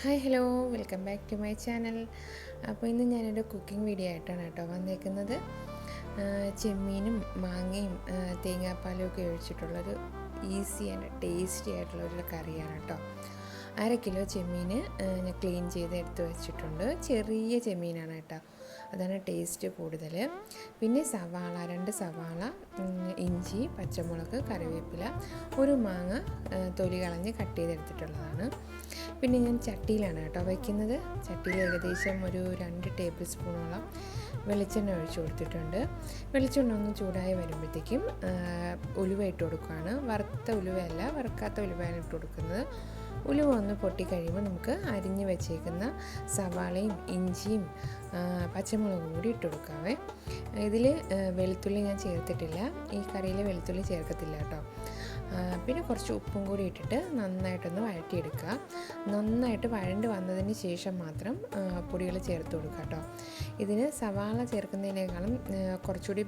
Hi hello. Welcome back to my channel. അപ്പോൾ ഇന്ന് ഞാനൊരു കുക്കിംഗ് വീഡിയോ ആയിട്ടാണ് കേട്ടോ വന്നേക്കുന്നത്. ചെമ്മീനും മാങ്ങയും തേങ്ങാപ്പാലും ഒക്കെ ഒഴിച്ചിട്ടുള്ളൊരു ഈസി ആൻഡ് ടേസ്റ്റി ആയിട്ടുള്ളൊരു കറിയാണ് കേട്ടോ. അര കിലോ ചെമ്മീൻ ഞാൻ ക്ലീൻ ചെയ്ത് എടുത്ത് വെച്ചിട്ടുണ്ട്. ചെറിയ ചെമ്മീനാണ് കേട്ടോ. അതാണ് ടേസ്റ്റ് കൂടുതൽ. പിന്നെ സവാള രണ്ട് സവാള ഇഞ്ചി പച്ചമുളക് കറിവേപ്പില ഒരു മാങ്ങ തൊലി കളഞ്ഞ് കട്ട് ചെയ്തെടുത്തിട്ടുള്ളതാണ്. പിന്നെ ഞാൻ ചട്ടിയിലാണ് കേട്ടോ വയ്ക്കുന്നത് ചട്ടിയിൽ ഏകദേശം ഒരു രണ്ട് ടേബിൾ സ്പൂണോളം വെളിച്ചെണ്ണ ഒഴിച്ചു കൊടുത്തിട്ടുണ്ട്. വെളിച്ചെണ്ണ ഒന്ന് ചൂടായി വരുമ്പോഴത്തേക്കും ഉലുവ ഇട്ട് കൊടുക്കുകയാണ്. വറുത്ത ഉലുവയല്ല വറുക്കാത്ത ഉലുവയാണ് ഇട്ട് കൊടുക്കുന്നത്. ഉലുവ ഒന്ന് പൊട്ടിക്കഴിയുമ്പോൾ നമുക്ക് അരിഞ്ഞ് വെച്ചേക്കുന്ന സവാളയും ഇഞ്ചിയും ആ, പച്ചമുളകും കൂടി ഇട്ട് കൊടുക്കാവേ. ഇതിൽ വെളുത്തുള്ളി ഞാൻ ചേർത്തിട്ടില്ല. ഈ കറിയിൽ വെളുത്തുള്ളി ചേർക്കത്തില്ല കേട്ടോ. പിന്നെ കുറച്ച് ഉപ്പും കൂടി ഇട്ടിട്ട് നന്നായിട്ടൊന്ന് വഴറ്റിയെടുക്കുക. നന്നായിട്ട് വഴണ്ട് വന്നതിന് ശേഷം മാത്രം പൊടികൾ ചേർത്ത് കൊടുക്കുക കേട്ടോ. ഇതിന് സവാള ചേർക്കുന്നതിനേക്കാളും കുറച്ചുകൂടി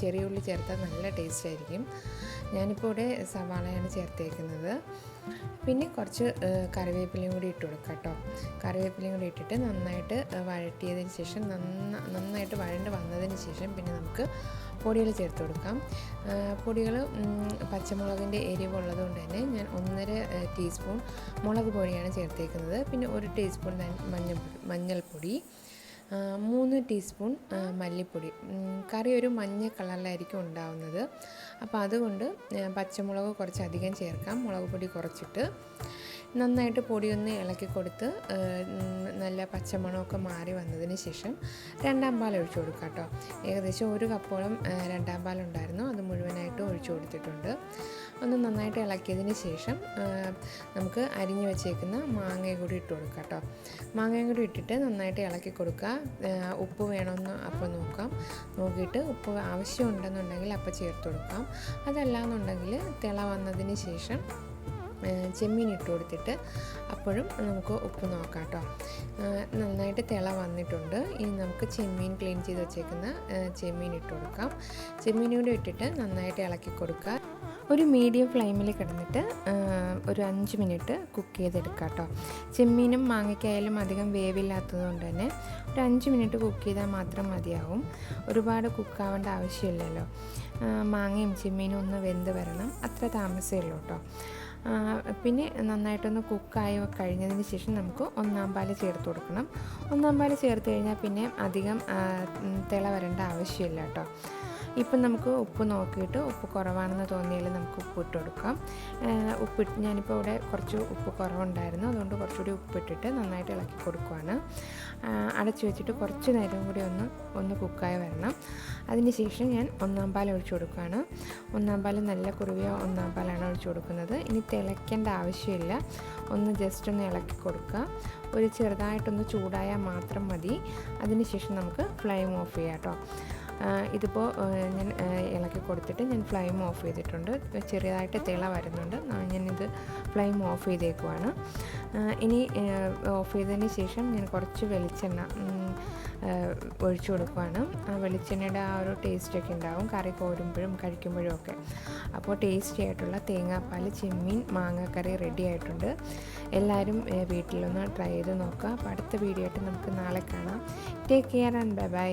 ചെറിയ ഉള്ളി ചേർത്താൽ നല്ല ടേസ്റ്റ് ആയിരിക്കും. ഞാനിപ്പോൾ ഇവിടെ സവാളയാണ് ചേർത്തേക്കുന്നത്. പിന്നെ കുറച്ച് കറിവേപ്പിലയും കൂടി ഇട്ട് കൊടുക്കുക കേട്ടോ. കറിവേപ്പിലയും കൂടി ഇട്ടിട്ട് നന്നായിട്ട് വഴറ്റിയതിന് ശേഷം നന്ന നന്നായിട്ട് വഴണ്ട് വന്നതിന് ശേഷം പിന്നെ നമുക്ക് പൊടികൾ ചേർത്ത് കൊടുക്കാം. പൊടികൾ പച്ചമുളകിന്റെ എരിവുള്ളത് കൊണ്ട് തന്നെ ഞാൻ ഒന്നര ടീസ്പൂൺ മുളക് പൊടിയാണ് ചേർത്തേക്കുന്നത്. പിന്നെ ഒരു ടീസ്പൂൺ മഞ്ഞൾ മഞ്ഞൾപ്പൊടി മൂന്ന് ടീസ്പൂൺ മല്ലിപ്പൊടി. കറി ഒരു മഞ്ഞ കളറിലായിരിക്കും ഉണ്ടാവുന്നത്. അപ്പോൾ അതുകൊണ്ട് പച്ചമുളക് കുറച്ചധികം ചേർക്കാം. മുളക് പൊടി കുറച്ചിട്ട്. നന്നായിട്ട് പൊടിയൊന്ന് ഇളക്കി കൊടുത്ത് നല്ല പച്ചമണമൊക്കെ മാറി വന്നതിന് ശേഷം രണ്ടാം പാൽ ഒഴിച്ചു കൊടുക്കാം കേട്ടോ. ഏകദേശം ഒരു കപ്പോളം രണ്ടാം പാൽ ഉണ്ടായിരുന്നു. അത് മുഴുവനായിട്ട് ഒഴിച്ചു കൊടുത്തിട്ടുണ്ട്. ഒന്ന് നന്നായിട്ട് ഇളക്കിയതിന് ശേഷം നമുക്ക് അരിഞ്ഞു വെച്ചേക്കുന്ന മാങ്ങയും കൂടി ഇട്ട് കൊടുക്കാം കേട്ടോ. മാങ്ങയും കൂടി ഇട്ടിട്ട് നന്നായിട്ട് ഇളക്കി കൊടുക്കുക. ഉപ്പ് വേണമെന്ന് അപ്പോൾ നോക്കാം. നോക്കിയിട്ട് ഉപ്പ് ആവശ്യമുണ്ടെന്നുണ്ടെങ്കിൽ അപ്പോൾ ചേർത്ത് കൊടുക്കാം. അതല്ല എന്നുണ്ടെങ്കിൽ തിള വന്നതിന് ശേഷം ചെമ്മീൻ ഇട്ട് കൊടുത്തിട്ട് അപ്പോഴും നമുക്ക് ഉപ്പ് നോക്കാം കേട്ടോ നന്നായിട്ട് തിള വന്നിട്ടുണ്ട്. ഇനി നമുക്ക് ചെമ്മീൻ ക്ലീൻ ചെയ്ത് വെച്ചേക്കുന്ന ചെമ്മീൻ ഇട്ട് കൊടുക്കാം. ചെമ്മീൻ കൂടി ഇട്ടിട്ട് നന്നായിട്ട് ഇളക്കി കൊടുക്കുക ഒരു മീഡിയം ഫ്ലെയിമിൽ കിടന്നിട്ട് ഒരു അഞ്ച് മിനിറ്റ് കുക്ക് ചെയ്തെടുക്കുക കേട്ടോ ചെമ്മീനും മാങ്ങയ്ക്കായാലും അധികം വേവില്ലാത്തത് കൊണ്ട് തന്നെ ഒരു അഞ്ച് മിനിറ്റ് കുക്ക് ചെയ്താൽ മാത്രം മതിയാവും. ഒരുപാട് കുക്കാവേണ്ട ആവശ്യമില്ലല്ലോ. മാങ്ങയും ചെമ്മീനും ഒന്ന് വെന്ത് വരണം. അത്ര താമസമേ ഉള്ളൂ കേട്ടോ പിന്നെ നന്നായിട്ടൊന്ന് കുക്കായി കഴിഞ്ഞതിന് ശേഷം നമുക്ക് ഒന്നാം പാൽ ചേർത്ത് കൊടുക്കണം. ഒന്നാം പാൽ ചേർത്ത് കഴിഞ്ഞാൽ പിന്നെ അധികം തിള വരേണ്ട ആവശ്യമില്ല കേട്ടോ. ഇപ്പം നമുക്ക് ഉപ്പ് നോക്കിയിട്ട് ഉപ്പ് കുറവാണെന്ന് തോന്നിയാൽ നമുക്ക് ഉപ്പ് ഇട്ട് കൊടുക്കാം. ഉപ്പ് ഞാനിപ്പോൾ ഇവിടെ കുറച്ച് ഉപ്പ് കുറവുണ്ടായിരുന്നു. അതുകൊണ്ട് കുറച്ചുകൂടി ഉപ്പിട്ടിട്ട് നന്നായിട്ട് ഇളക്കി കൊടുക്കുവാണ്. അടച്ചു വെച്ചിട്ട് കുറച്ച് നേരം കൂടി ഒന്ന് ഒന്ന് കുക്കായി വരണം. അതിന് ശേഷം ഞാൻ ഒന്നാം പാൽ ഒഴിച്ചു കൊടുക്കുകയാണ്. ഒന്നാം പാൽ നല്ല കുറുവിയ ഒന്നാം പാലാണ് ഒഴിച്ചു കൊടുക്കുന്നത്. ഇനി തിളയ്ക്കേണ്ട ആവശ്യമില്ല. ഒന്ന് ജസ്റ്റ് ഒന്ന് ഇളക്കി കൊടുക്കുക. ഒരു ചെറുതായിട്ടൊന്ന് ചൂടായാൽ മാത്രം മതി. അതിന് ശേഷം നമുക്ക് ഫ്ലെയിം ഓഫ് ചെയ്യാം കേട്ടോ. ഇതിപ്പോൾ ഞാൻ ഇളക്കി കൊടുത്തിട്ട് ഞാൻ ഫ്ലെയിം ഓഫ് ചെയ്തിട്ടുണ്ട്. ചെറിയതായിട്ട് തിള വരുന്നുണ്ട്. ഞാനിത് ഫ്ലെയിം ഓഫ് ചെയ്തേക്കുവാണ്. ഇനി ഓഫ് ചെയ്തതിന് ശേഷം ഞാൻ കുറച്ച് വെളിച്ചെണ്ണ ഒഴിച്ചു കൊടുക്കുവാണ്. ആ വെളിച്ചെണ്ണയുടെ ആ ഒരു ടേസ്റ്റൊക്കെ ഉണ്ടാവും. കറി കോരുമ്പോഴും കഴിക്കുമ്പോഴും ഒക്കെ. അപ്പോൾ ടേസ്റ്റി ആയിട്ടുള്ള തേങ്ങാപ്പാൽ ചെമ്മീൻ മാങ്ങാക്കറി റെഡി ആയിട്ടുണ്ട്. എല്ലാവരും വീട്ടിലൊന്ന് ട്രൈ ചെയ്ത് നോക്കുക. അപ്പോൾ അടുത്ത വീഡിയോ ആയിട്ട് നമുക്ക് നാളെ കാണാം. Take care and bye bye